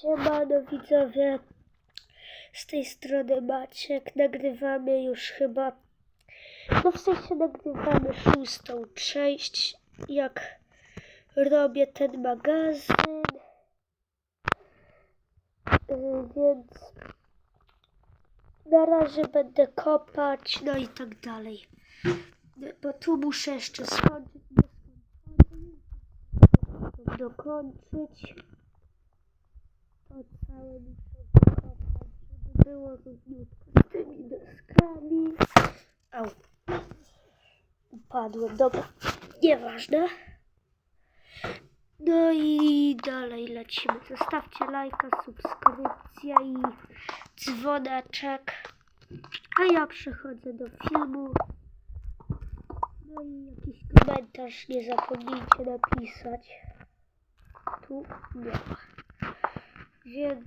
Siemano widzowie, z tej strony Maciek, nagrywamy już chyba, no w sensie nagrywamy szóstą część, jak robię ten magazyn, Yy, więc na razie będę kopać, no i tak dalej, bo tu muszę jeszcze skończyć, dokończyć. Całe muszę wykopać, żeby było równiutko z tymi deskami. Au. Upadłem, dobra. Nieważne. No i dalej lecimy. Zostawcie lajka, subskrypcję i dzwoneczek. A ja przechodzę do filmu. No i jakiś komentarz nie zapomnijcie napisać. Tu nie ma. Więc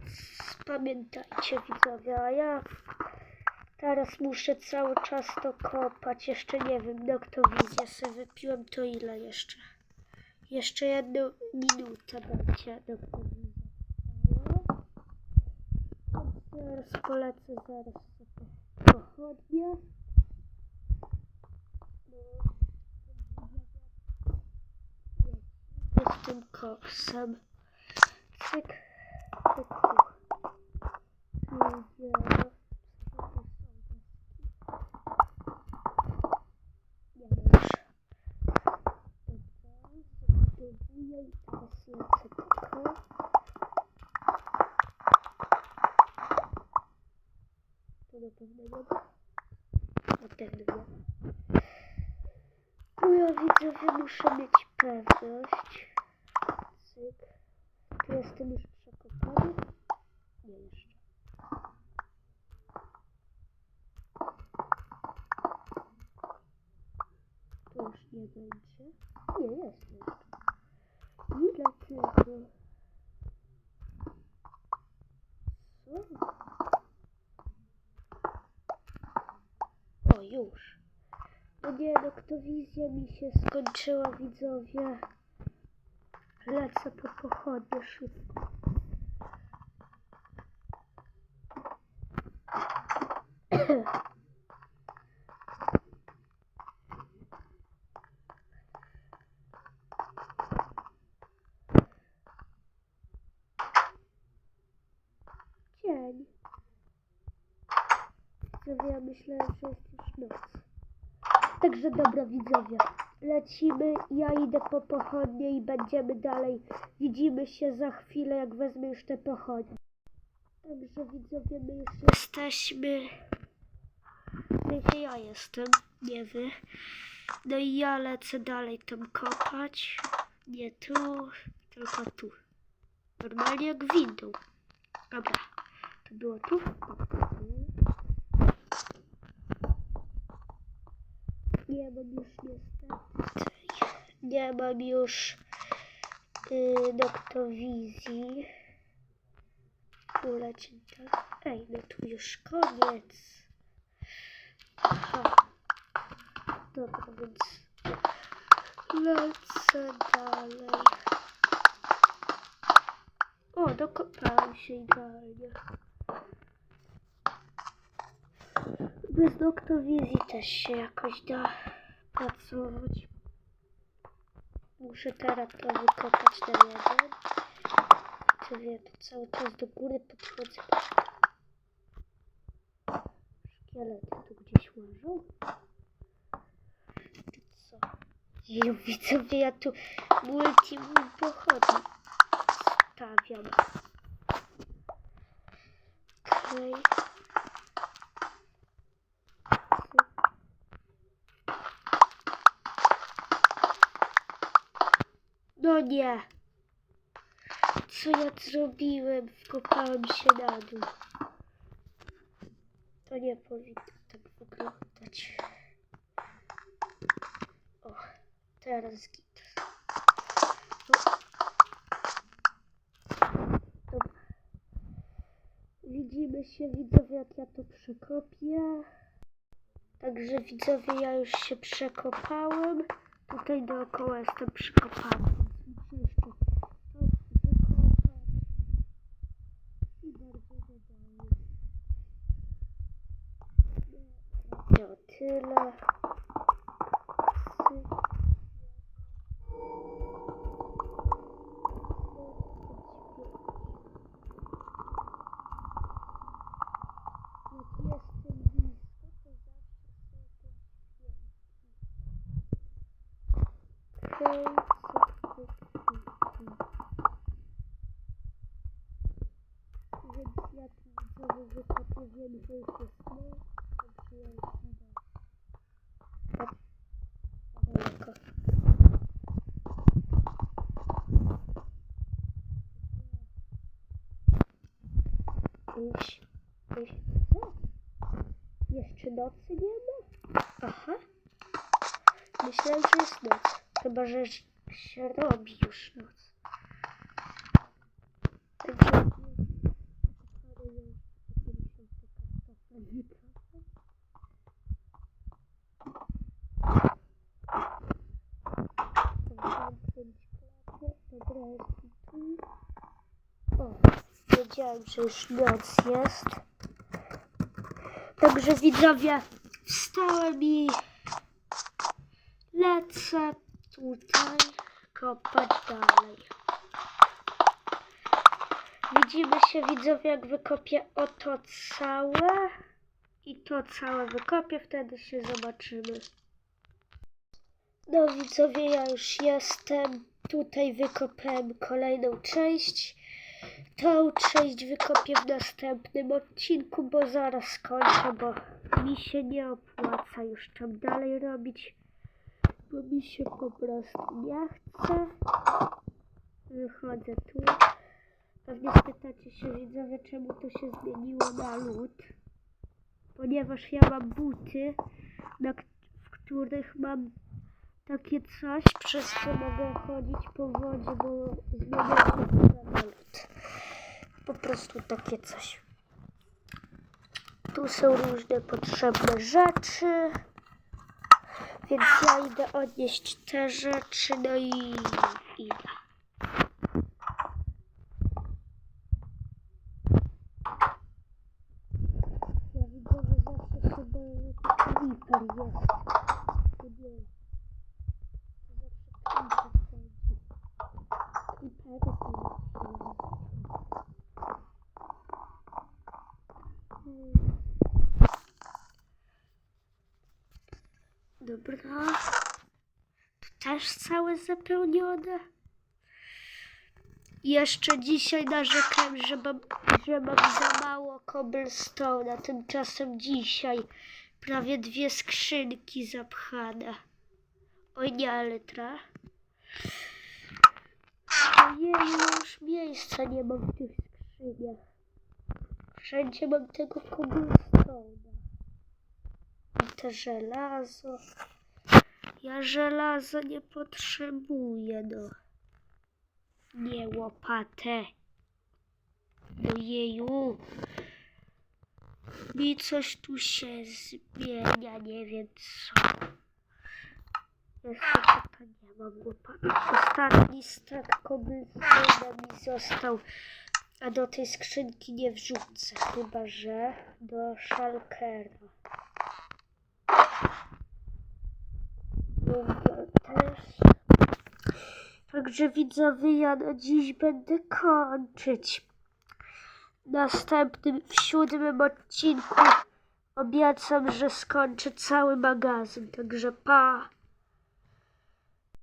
pamiętajcie widzowie, a ja teraz muszę cały czas to kopać. Jeszcze nie wiem, no kto widzę, sobie wypiłem to ile jeszcze? Jeszcze jedną minutę będzie, widzę. Zaraz polecę, zaraz sobie pochodnie. Tym koksem. Cyk. Muszę mieć pewność. Cyk. Tu jestem już? Nie jeszcze. To już nie będzie. Nie, jest jeszcze. Ile tylko? Co? O, już. No nie, no wizja mi się skończyła, widzowie. Lecę po pochodnie szybko. Dzień. Widzowie, ja myślałem, że jest już noc. Także dobra widzowie, lecimy, ja idę po pochodnie i będziemy dalej. Widzimy się za chwilę, jak wezmę już te pochodnie. Także widzowie, my już jesteśmy. Wiecie, ja jestem, nie wy. No i ja lecę dalej tam kopać. Nie tu, tylko tu. Normalnie jak windą. Dobra, to było tu? Nie mam już niestety. Nie mam już yy, noktowizji. Ulecieć tak. Ej, no tu już koniec. Dobra, więc lecę dalej. O, dokopałem się idealnie. Bez noktowizji też się jakoś da pracować. Muszę teraz to wykopać na jeden. Co wie, to cały czas do góry podchodzę. Szkielety tu gdzieś? Czy co? Jeju, widzowie, ja tu multi pochodni stawiam. Okej. No nie. Co ja zrobiłem? Wkopałem się na dół. To nie powinno tak wyglądać. O, teraz git. Dobra. Widzimy się widzowie, jak ja to przekopię. Także widzowie, ja już się przekopałem. Tutaj dookoła jestem przykopany. Muszę jeszcze to wykopać. To tyle. Jak jestem blisko, to zawsze są te dźwięki. Hej, co ty tu? Więc ja tu widzowie wykopię, wiem, że już jest noc, także ja już idę. Tak, daleko. Iść, iść. O, Jeszcze nocy nie ma? Aha. Myślałem, że jest noc. Chyba, że się robi już noc. Także jest parę jeszcze, potem się te kartofle wyprawią. Zamknąć klapę. Dobra, jestem tu. O, wiedziałem, że już noc jest. Także widzowie, wstałem i lecę tutaj kopać dalej. Widzimy się widzowie, jak wykopię oto całe i to całe wykopię, wtedy się zobaczymy. No widzowie, ja już jestem. Tutaj wykopałem kolejną część. Tą część wykopię w następnym odcinku, bo zaraz skończę, bo mi się nie opłaca już tam dalej robić, bo mi się po prostu nie chce. Wychodzę tu. Pewnie spytacie się widzowie, czemu to się zmieniło na lód. Ponieważ ja mam buty, na, w których mam takie coś, przez co mogę chodzić po wodzie, bo zmieniam na lód. Po prostu takie coś. Tu są różne potrzebne rzeczy. Więc ja idę odnieść te rzeczy, no i idę. Ja widzę, że zawsze się boję, że to creeper jest. To nie. To zawsze creeper chodzi. Creepery to Hmm. Dobra. Tu też całe zapełnione. Jeszcze dzisiaj narzekałem, że mam, że mam za mało cobblestone'a. Tymczasem dzisiaj prawie dwie skrzynki zapchane. Oj nie, ale tra. Ojej, już miejsca nie mam w tych skrzyniach. Wszędzie mam tego cobblestone'a. Te żelazo. Ja żelaza nie potrzebuję, no. Nie łopatę. Ojeju. Mi coś tu się zmienia, nie wiem co. Jeszcze tutaj nie mam łopaty. Ostatni stak kobyłka mi został. A do tej skrzynki nie wrzucę, chyba że do szalkera. Dobra, też. Także widzowie, ja na dziś będę kończyć. Następnym, w siódmym odcinku obiecam, że skończę cały magazyn. Także pa.